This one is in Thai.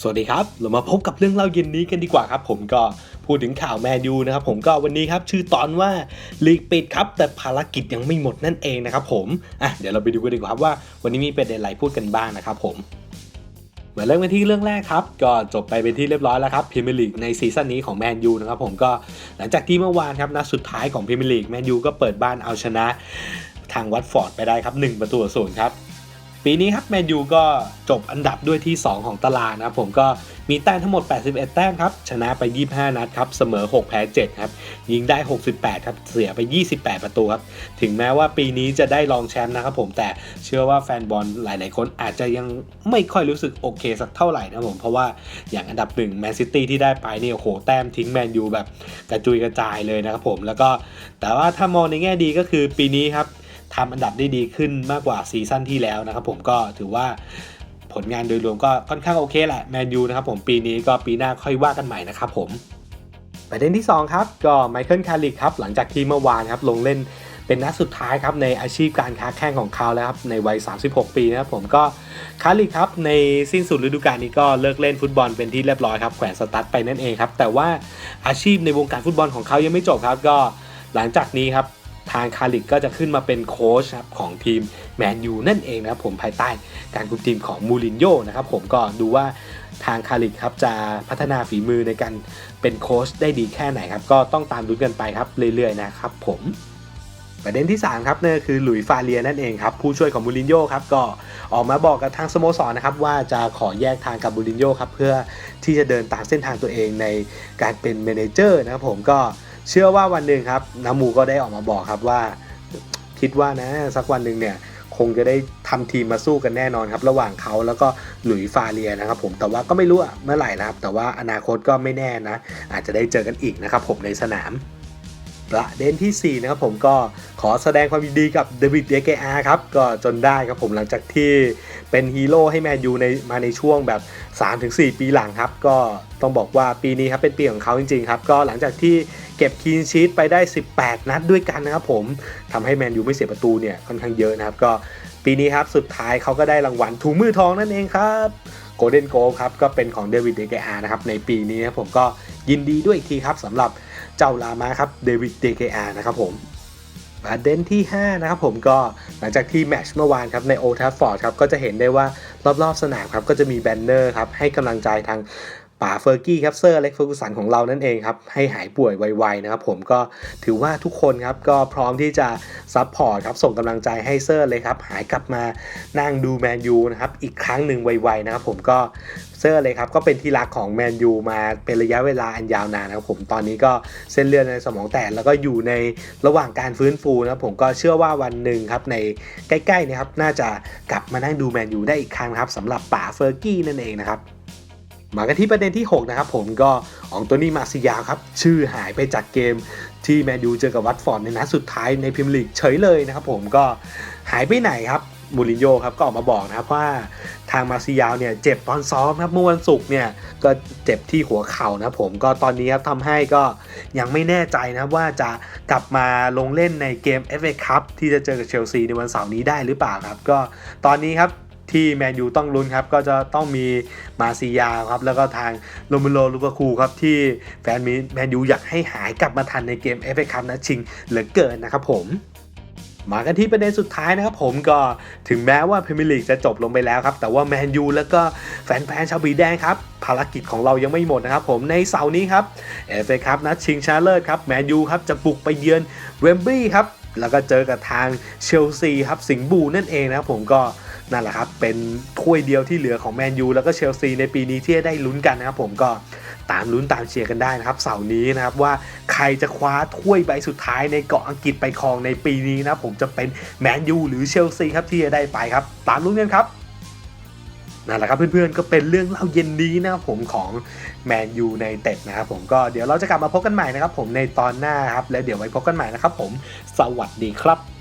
สวัสดีครับ เรามาพบกับเรื่องเล่าเย็นนี้กันดีกว่าครับ ผมก็พูดถึงข่าวแมนยูนะครับผมก็วันนี้ครับชื่อตอนว่าลีกปิดครับ แต่ภารกิจยังไม่หมดนั่นเองนะครับผมอะเดี๋ยวเราไปดูกันดีกว่าครับว่าวันนี้มีประเด็นอะไรพูดกันบ้างนะครับผมมาเริ่มกันที่เรื่องแรกครับ ก็จบไปเป็นที่เรียบร้อยแล้วครับพรีเมียร์ลีกในซีซั่นนี้ของแมนยูนะครับผมก็หลังจากที่เมื่อวานครับนัดสุดท้ายของพรีเมียร์ลีกแมนยูก็เปิดบ้านเอาชนะทางวัตฟอร์ดไปได้ครับ1ประตูต่อศูนย์ครับ ปีนี้ครับแมนยูก็จบอันดับด้วยที่ 2 ของตารางนะครับผมก็มีแต้มทั้งหมด 81 แต้มครับ ชนะไป 25 นัดครับ เสมอ 6 แพ้ 7 ครับ ยิงได้ 68 ครับ เสียไป 28 ประตูครับ ถึงแม้ว่าปีนี้จะได้รองแชมป์นะครับผม แต่เชื่อว่าแฟนบอลหลาย ๆ คนอาจจะยังไม่ค่อยรู้สึกโอเคสักเท่าไหร่นะผม เพราะว่าอย่างอันดับหนึ่งแมนซิตี้ที่ได้ไปเนี่ยโอ้โห แต้มทิ้งแมนยูแบบกระจุยกระจายเลยนะครับผม แล้วก็แต่ว่าถ้ามองในแง่ดีก็คือปีนี้ครับ ทำอันดับได้ดีขึ้นมากกว่าซีซั่นที่แล้วนะครับผมก็ถือว่าผลงานโดยรวมก็ค่อนข้างโอเคแหละแมนยูนะครับผมปีนี้ก็ปีหน้าค่อยว่ากันใหม่นะครับผมประเด็นที่ 2 ครับก็ไมเคิลคาริกครับหลังจากที่เมื่อวานครับลงเล่นเป็นนัดสุดท้ายครับในอาชีพการค้าแข่งของเขาแล้วครับในวัย 36 ปีนะครับผมก็คาริกครับในสิ้นสุดฤดูกาลนี้ก็เลิกเล่นฟุตบอลเป็นที่เรียบร้อยครับแขวนสตั๊ดไปนั่นเองครับแต่ว่าอาชีพในวงการฟุตบอลของเขายังไม่จบครับก็หลังจากนี้ครับ ทางคาริกก็จะขึ้นมาเป็นโค้ชครับของทีมแมนยูนั่นเองนะครับผมภายใต้การคุมทีมของมูรินโญ่นะครับผมก็ดูว่าทางคาริกครับจะพัฒนาฝีมือในการเป็นโค้ชได้ดีแค่ไหนครับก็ต้องตามดูกันไปครับเรื่อยๆนะครับผมประเด็นที่ 3 ครับนั่นก็คือหลุยส์ฟาเลียนั่นเองครับผู้ช่วยของมูรินโญ่ครับก็ออกมาบอกกับทางสโมสรนะครับว่าจะขอแยกทางกับมูรินโญ่ครับเพื่อที่จะเดินตามเส้นทางตัวเองในการเป็นเมนเจอร์นะครับผมก็ เชื่อว่าวันหนึ่งครับนามูก็ได้ออกมาบอกครับว่า คิดว่านะสักวันหนึ่งเนี่ยคงจะได้ทำทีมมาสู้กันแน่นอนครับ ระหว่างเขาแล้วก็หลุยส์ฟาเลียนะครับ ผมแต่ว่าก็ไม่รู้อะเมื่อไหร่นะครับ แต่ว่าอนาคตก็ไม่แน่นะ อาจจะได้เจอกันอีกนะครับ ผมในสนาม ประเด็นทีสี่ 4 นะครับผมก็ขอแสดงความยินดีกับเดวิดเดเกอาครับ ก็จนได้ครับผมหลังจากที่เป็นฮีโร่ให้แมนยูในมาในช่วงแบบ 3-4 ปีหลังครับ ก็ต้องบอกว่าปีนี้ครับเป็นปีของเขาจริง ๆ ครับ ก็หลังจากที่ เก็บคีนชีตไปได้ 18 นัดด้วยกันนะครับผมทำให้แมนยูไม่เสียประตูเนี่ยค่อนข้างเยอะนะครับ ก็ปีนี้ครับสุดท้ายเขาก็ได้รางวัลถุงมือทองนั่นเองครับโกลเด้นโกลครับก็เป็นของเดวิดเดกอานะครับในปีนี้นะผมก็ยินดีด้วยอีกทีครับสำหรับเจ้าลามาครับเดวิดเดกอานะครับผมประเด็นที่ 5 นะครับผมก็หลังจากที่แมชเมื่อวานครับในโอทัฟฟอร์ดครับก็จะเห็นได้ว่ารอบๆสนามครับก็จะมีแบนเนอร์ครับให้กำลังใจทาง ป่าเฟอร์กี้ครับเซอร์เล็กเฟอร์กูสันของเรานั่นเองครับให้หายป่วยไวๆนะครับผมก็ถือว่าทุกคนครับก็พร้อมที่จะซัพพอร์ตครับส่งกำลังใจให้เซอร์เลยครับหายกลับมานั่งดูแมนยูนะครับอีกครั้งหนึ่งไวๆนะครับผมก็เซอร์เลยครับก็เป็นที่รักของแมนยูมาเป็นระยะเวลาอันยาวนานนะครับผมตอนนี้ก็เส้นเลือดในสมองแตกแล้วก็อยู่ในระหว่างการฟื้นฟูนะครับผมก็เชื่อว่าวันหนึ่งครับในใกล้ๆนะครับน่าจะกลับมานั่งดูแมนยูได้อีกครั้งครับสำหรับป่าเฟอร์กี้นั่นเองนะครับ มากันที่ประเด็นที่ 6 นะครับผมก็อองโตนี่มาซิยาครับ ชื่อหายไปจากเกมที่แมนยูเจอกับวัตฟอร์ดในนัดสุดท้ายในพรีเมียร์ลีกเฉยเลยนะครับผมก็หายไปไหนครับมูรินโญ่ครับก็ออกมาบอกนะครับว่าทางมาซิยาเนี่ยเจ็บตอนซ้อมครับเมื่อวันศุกร์เนี่ยก็เจ็บที่หัวเข่านะผมก็ตอนนี้ครับทำให้ก็ยังไม่แน่ใจนะว่าจะกลับมาลงเล่นในเกม FA Cup ที่จะเจอกับเชลซีในวันเสาร์นี้ได้หรือเปล่าครับ ก็ตอนนี้ครับ ที่แมนยูต้องลุ้นครับ ก็จะต้องมีมาซิยาครับ แล้วก็ทางโรเมโลลูกาคูครับ ที่แฟนมีแมนยูอยากให้หายกลับมาทันในเกมเอฟเอคัพนะชิงเหลือเกินนะครับผมมากันที่ประเด็นสุดท้ายนะครับผมก็ถึงแม้ว่าพรีเมียร์ลีกจะจบลงไปแล้วครับ แต่ว่าแมนยูแล้วก็แฟนๆชาวบีแดงครับ ภารกิจของเรายังไม่หมดนะครับผมในเสาร์นี้ครับเอฟเอคัพนัดชิงชนะเลิศครับแมนยูครับจะบุกไปเยือนเวมบลีย์ครับแล้วก็เจอกับทางเชลซีครับสิงบูนั่นเองนะครับผมก็ นั่นแหละครับ เป็นถ้วยเดียวที่เหลือของแมนยูแล้วก็เชลซีในปีนี้ที่ได้ลุ้นกันนะครับผมก็ตามลุ้นตามเชียร์กันได้นะครับเสาร์นี้นะครับว่าใครจะคว้าถ้วยใบสุดท้ายในเกาะอังกฤษไปครองในปีนี้นะผมจะเป็นแมนยูหรือเชลซีครับที่จะได้ไปครับ ตามลุ้นกันครับนั่นแหละครับเพื่อนๆก็เป็นเรื่องเล่าเย็นนี้นะครับผมของแมนยูในเต็ดนะครับผมก็เดี๋ยวเราจะกลับมาพบกันใหม่นะครับผมในตอนหน้าครับแล้วเดี๋ยวไว้พบกันใหม่นะครับผมสวัสดีครับ